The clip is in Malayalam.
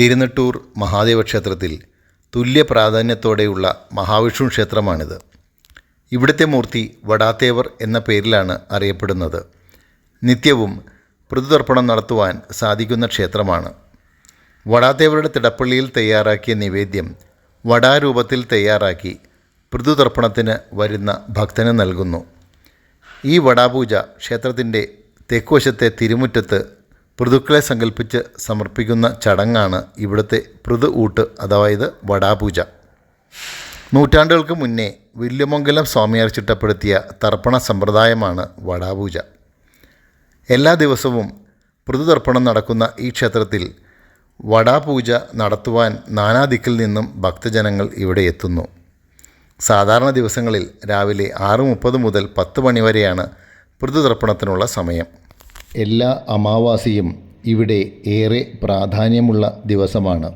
തിരുനെട്ടൂർ മഹാദേവ ക്ഷേത്രത്തിൽ തുല്യ പ്രാധാന്യത്തോടെയുള്ള മഹാവിഷ്ണു ക്ഷേത്രമാണിത്. ഇവിടുത്തെ മൂർത്തി വടാത്തേവർ എന്ന പേരിലാണ് അറിയപ്പെടുന്നത്. നിത്യവും പൃഥുതർപ്പണം നടത്തുവാൻ സാധിക്കുന്ന ക്ഷേത്രമാണ്. വടാത്തേവരുടെ തിടപ്പള്ളിയിൽ തയ്യാറാക്കിയ നിവേദ്യം വടാരൂപത്തിൽ തയ്യാറാക്കി പൃഥുതർപ്പണത്തിന് വരുന്ന ഭക്തന് നൽകുന്നു. ഈ വടാപൂജ ക്ഷേത്രത്തിന്റെ തെക്കുവശത്തെ തിരുമുറ്റത്ത് പൃഥുക്കളെ സങ്കല്പിച്ച് സമർപ്പിക്കുന്ന ചടങ്ങാണ് ഇവിടുത്തെ പൃഥു ഊട്ട് അതായത് വടാപൂജ. നൂറ്റാണ്ടുകൾക്ക് മുന്നേ വില്യമംഗലം സ്വാമിയാർ ചിട്ടപ്പെടുത്തിയ തർപ്പണ സമ്പ്രദായമാണ് വടാപൂജ. എല്ലാ ദിവസവും പൃഥുതർപ്പണം നടക്കുന്ന ഈ ക്ഷേത്രത്തിൽ വടാപൂജ നടത്തുവാൻ നാനാദിക്കിൽ നിന്നും ഭക്തജനങ്ങൾ ഇവിടെ എത്തുന്നു. സാധാരണ ദിവസങ്ങളിൽ രാവിലെ ആറ് മുപ്പത് മുതൽ പത്ത് മണിവരെയാണ് പൃഥുതർപ്പണത്തിനുള്ള സമയം. എല്ലാ അമാവാസിയും ഇവിടെ ഏറെ പ്രാധാന്യമുള്ള ദിവസമാണ്.